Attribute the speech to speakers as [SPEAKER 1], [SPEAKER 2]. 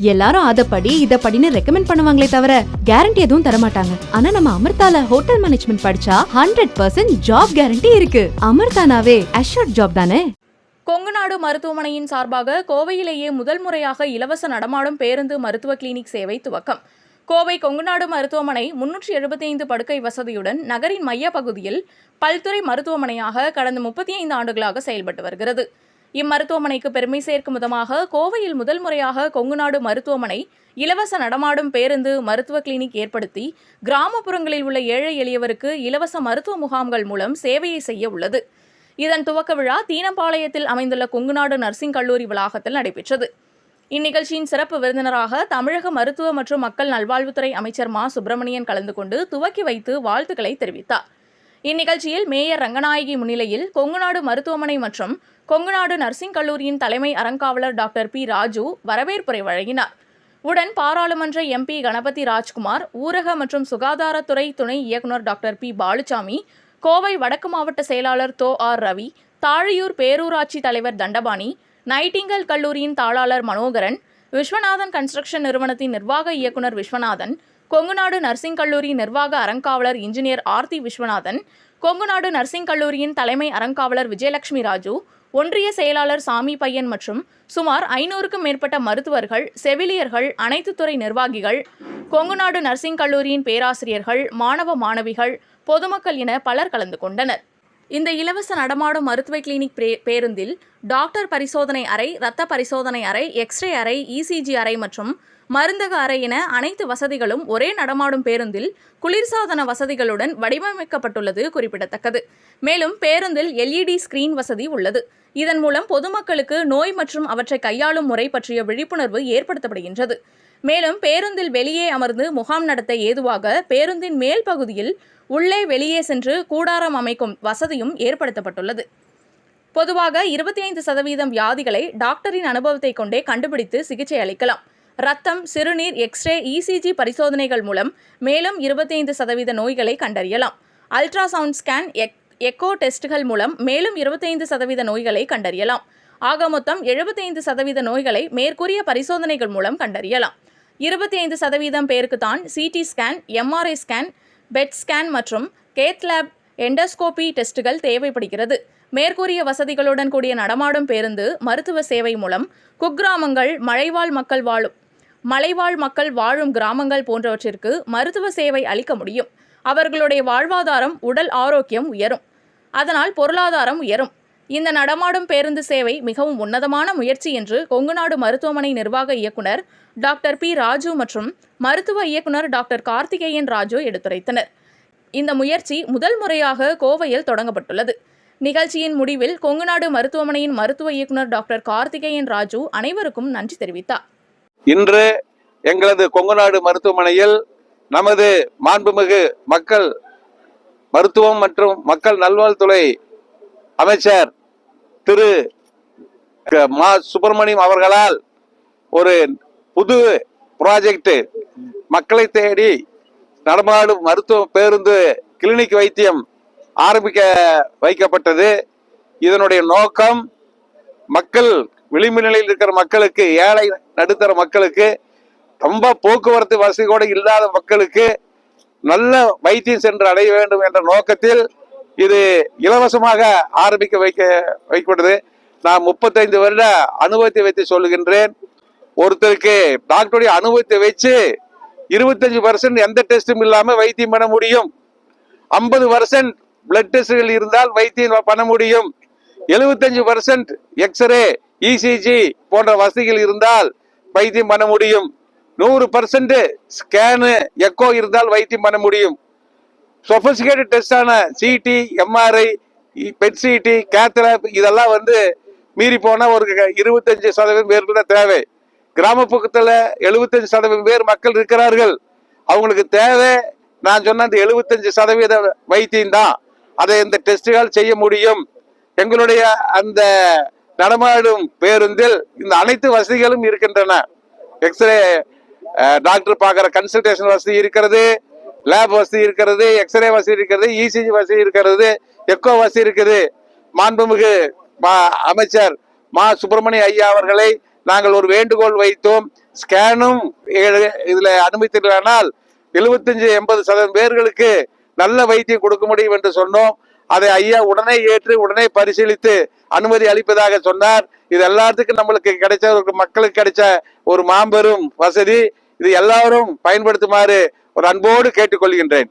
[SPEAKER 1] எல்லாரும் அத படி இத இதப்படின்னு ரெக்கமெண்ட் பண்ணுவாங்களே தவிர கேரண்டி எதுவும் தர மாட்டாங்க ஆனா நம்ம அமிர்தால ஹோட்டல் மேனேஜ்மெண்ட் படிச்சா ஹண்ட்ரட் பர்சன்ட் ஜாப் கேரண்டி இருக்கு. அமிர்தானாவே அஷூர்ட் ஜாப் தானே?
[SPEAKER 2] கொங்குநாடு மருத்துவமனையின் சார்பாக கோவையிலேயே முதல் முறையாக இலவச நடமாடும் பேருந்து மருத்துவ கிளினிக் சேவை துவக்கம். கோவை கொங்குநாடு மருத்துவமனை முன்னூற்றி எழுபத்தி ஐந்து படுக்கை வசதியுடன் நகரின் மைய பகுதியில் பல்துறை மருத்துவமனையாக கடந்த முப்பத்தி ஐந்து ஆண்டுகளாக செயல்பட்டு வருகிறது. இம்மருத்துவமனைக்கு பெருமை சேர்க்கும் விதமாக கோவையில் முதல் முறையாக கொங்குநாடு மருத்துவமனை இலவச நடமாடும் பேருந்து மருத்துவ கிளினிக் ஏற்படுத்தி கிராமப்புறங்களில் உள்ள ஏழை எளியவருக்கு இலவச மருத்துவ முகாம்கள் மூலம் சேவையை செய்ய உள்ளது. இதன் துவக்க விழா தீனம்பாளையத்தில் அமைந்துள்ள கொங்குநாடு நர்சிங் கல்லூரி வளாகத்தில் நடைபெற்றது. இந்நிகழ்ச்சியின் சிறப்பு விருந்தினராக தமிழக மருத்துவ மற்றும் மக்கள் நல்வாழ்வுத்துறை அமைச்சர் மா. சுப்பிரமணியன் கலந்து கொண்டு துவக்கி வைத்து வாழ்த்துக்களை தெரிவித்தார். இந்நிகழ்ச்சியில் மேயர் ரங்கநாயகி முன்னிலையில் கொங்குநாடு மருத்துவமனை மற்றும் கொங்குநாடு நர்சிங் கல்லூரியின் தலைமை அறங்காவலர் டாக்டர் பி ராஜு வரவேற்புரை வழங்கினார். உடன் பாராளுமன்ற எம்பி கணபதி ராஜ்குமார் ஊரக மற்றும் சுகாதாரத்துறை துணை இயக்குநர் டாக்டர் பி பாலுசாமி கோவை வடக்கு மாவட்ட செயலாளர் தோ ஆர் ரவி தாழியூர் பேரூராட்சி தலைவர் தண்டபாணி நைட்டிங்கல் கல்லூரியின் தாளாளர் மனோகரன் விஸ்வநாதன் கன்ஸ்ட்ரக்ஷன் நிறுவனத்தின் நிர்வாக இயக்குனர் விஸ்வநாதன் கொங்குநாடு நர்சிங் கல்லூரி நிர்வாக அறங்காவலர் இன்ஜினியர் ஆர்த்தி விஸ்வநாதன் கொங்குநாடு நர்சிங் கல்லூரியின் தலைமை அறங்காவலர் விஜயலட்சுமி ராஜு ஒன்றிய செயலாளர் சாமி பையன் மற்றும் சுமார் ஐநூறுக்கும் மேற்பட்ட மருத்துவர்கள் செவிலியர்கள் அனைத்து துறை நிர்வாகிகள் கொங்குநாடு நர்சிங் கல்லூரியின் பேராசிரியர்கள் மாணவ மாணவிகள் பொதுமக்கள் என பலர் கலந்து கொண்டனர். இந்த இலவச நடமாடும் மருத்துவ கிளினிக் பே- பேருந்தில் டாக்டர் பரிசோதனை அறை இரத்த பரிசோதனை அறை எக்ஸ்ரே அறை இசிஜி அறை மற்றும் மருந்தக அறை என அனைத்து வசதிகளும் ஒரே நடமாடும் பேருந்தில் குளிர்சாதன வசதிகளுடன் வடிவமைக்கப்பட்டுள்ளது குறிப்பிடத்தக்கது. மேலும் பேருந்தில் எல்இடி ஸ்கிரீன் வசதி உள்ளது. இதன் மூலம் பொதுமக்களுக்கு நோய் மற்றும் அவற்றை கையாளும் முறை பற்றிய விழிப்புணர்வு ஏற்படுத்தப்படுகின்றது. மேலும் பேருந்தில் வெளியே அமர்ந்து முகாம் நடத்த ஏதுவாக பேருந்தின் மேல் பகுதியில் உள்ளே வெளியே சென்று கூடாரம் அமைக்கும் வசதியும் ஏற்படுத்தப்பட்டுள்ளது. பொதுவாக இருபத்தி ஐந்து சதவீதம் வியாதிகளை டாக்டரின் அனுபவத்தை கொண்டே கண்டுபிடித்து சிகிச்சை அளிக்கலாம். ரத்தம் சிறுநீர் எக்ஸ்ரே இசிஜி பரிசோதனைகள் மூலம் மேலும் இருபத்தி ஐந்து சதவீத நோய்களை கண்டறியலாம். அல்ட்ராசவுண்ட் ஸ்கேன் எக் எக்கோ டெஸ்ட்கள் மூலம் மேலும் இருபத்தைந்து சதவீத நோய்களை கண்டறியலாம். ஆக மொத்தம் எழுபத்தைந்து சதவீத நோய்களை மேற்கூறிய பரிசோதனைகள் மூலம் கண்டறியலாம். இருபத்தி ஐந்து சதவீதம் பேருக்கு தான் CT scan MRI scan PET scan மற்றும் கேத் லேப் எண்டோஸ்கோபி டெஸ்ட்டுகள் தேவைப்படுகிறது. மேற்கூறிய வசதிகளுடன் கூடிய நடமாடும் பேருந்து மருத்துவ சேவை மூலம் குக்கிராமங்கள் மலைவாழ் மக்கள் வாழும் மலைவாழ் மக்கள் வாழும் கிராமங்கள் போன்றவற்றிற்கு மருத்துவ சேவை அளிக்க முடியும். அவர்களுடைய வாழ்வாதாரம் உடல் ஆரோக்கியம் உயரும். அதனால் பொருளாதாரம் உயரும். இந்த நடமாடும் பேருந்து சேவை மிகவும் உன்னதமான முயற்சி என்று கொங்குநாடு மருத்துவமனை நிர்வாக இயக்குனர் டாக்டர் பி. ராஜு மற்றும் மருத்துவ இயக்குனர் டாக்டர் கார்த்திகேயன் ராஜு எடுத்துரைத்தனர். இந்த முயற்சி முதல் முறையாக கோவையில் தொடங்கப்பட்டுள்ளது. நிகழ்ச்சியின் முடிவில் கொங்குநாடு மருத்துவமனையின் மருத்துவ இயக்குனர் டாக்டர் கார்த்திகேயன் ராஜு அனைவருக்கும் நன்றி தெரிவித்தார்.
[SPEAKER 3] இன்று எங்களது கொங்குநாடு மருத்துவமனையில் நமது மாண்புமிகு மக்கள் மருத்துவம் மற்றும் மக்கள் நல்வாழ்வுத்துறை அமைச்சர் திரு க- மா சுப்பிரமணியம் அவர்களால் ஒரு புது ப்ராஜெக்ட் மக்களை தேடி நடமாடும் மருத்துவ பேருந்து கிளினிக் வைத்தியம் ஆரம்பிக்க வைக்கப்பட்டது. இதனுடைய நோக்கம் மக்கள் விளிம்பு நிலையில் இருக்கிற மக்களுக்கு ஏழை நடுத்தர மக்களுக்கு ரொம்ப போக்குவரத்து வசதி கூட இல்லாத மக்களுக்கு நல்ல வைத்தியம் சென்று அடைய வேண்டும் என்ற நோக்கத்தில் இது இலவசமாக ஆரம்பிக்க வைக்க வைக்கப்பட்டது நான் முப்பத்தைந்து வருட அனுபவத்தை வைத்து சொல்லுகின்றேன். ஒருத்தருக்கு டாக்டருடைய அனுபவத்தை வச்சு இருபத்தஞ்சு பர்சன்ட் எந்த டெஸ்டும் இல்லாமல் வைத்தியம் பண்ண முடியும். ஐம்பது பர்சன்ட் பிளட் டெஸ்ட்கள் இருந்தால் வைத்தியம் பண்ண முடியும். எழுபத்தஞ்சு பர்சன்ட் எக்ஸ்ரே இசிஜி போன்ற வசதிகள் இருந்தால் வைத்தியம் பண்ண முடியும். நூறு பர்சன்ட் ஸ்கேனு எக்கோ இருந்தால் வைத்தியம் பண்ண முடியும். சொபஸ்டிகேட்டட் டெஸ்டான சிடி எம்ஆர்ஐ பெட் சிடி இதெல்லாம் வந்து மீறி போனால் ஒரு இருபத்தஞ்சு சதவீதம் பேருக்கு தான் தேவை. கிராமப்புறத்தில் எழுபத்தஞ்சு சதவீதம் பேர் மக்கள் இருக்கிறார்கள். அவங்களுக்கு தேவை. நான் சொன்ன அந்த எழுபத்தஞ்சு சதவீத வைத்தியம் தான். அதை இந்த டெஸ்டுகள் செய்ய முடியும். எங்களுடைய அந்த நடமாடும் பேருந்தில் இந்த அனைத்து வசதிகளும் இருக்கின்றன. எக்ஸ்ரே டாக்டர் பார்க்குற கன்சல்டேஷன் வசதி இருக்கிறது லேப் வசதி இருக்கிறது எக்ஸ்ரே வசதி இருக்கிறது இசிஜி வசதி இருக்கிறது எக்கோ வசதி இருக்குது. மாண்புமிகு மா- அமைச்சர் மா சுப்பிரமணிய ஐயா அவர்களை நாங்கள் ஒரு வேண்டுகோள் வைத்தோம். ஸ்கேனும் இதில் அனுமதித்தால் எழுபத்தஞ்சு எண்பது சதவீதம் பேர்களுக்கு நல்ல வைத்தியம் கொடுக்க முடியும் என்று சொன்னோம். அதை ஐயா உடனே ஏற்று உடனே பரிசீலித்து அனுமதி அளிப்பதாக சொன்னார். இது எல்லாத்துக்கும் நம்மளுக்கு கிடைச்ச ஒரு மக்களுக்கு கிடைச்ச ஒரு மாபெரும் வசதி. இது எல்லாரும் பயன்படுத்துமாறு ஒரு அன்போடு கேட்டுக்கொள்கின்றேன்.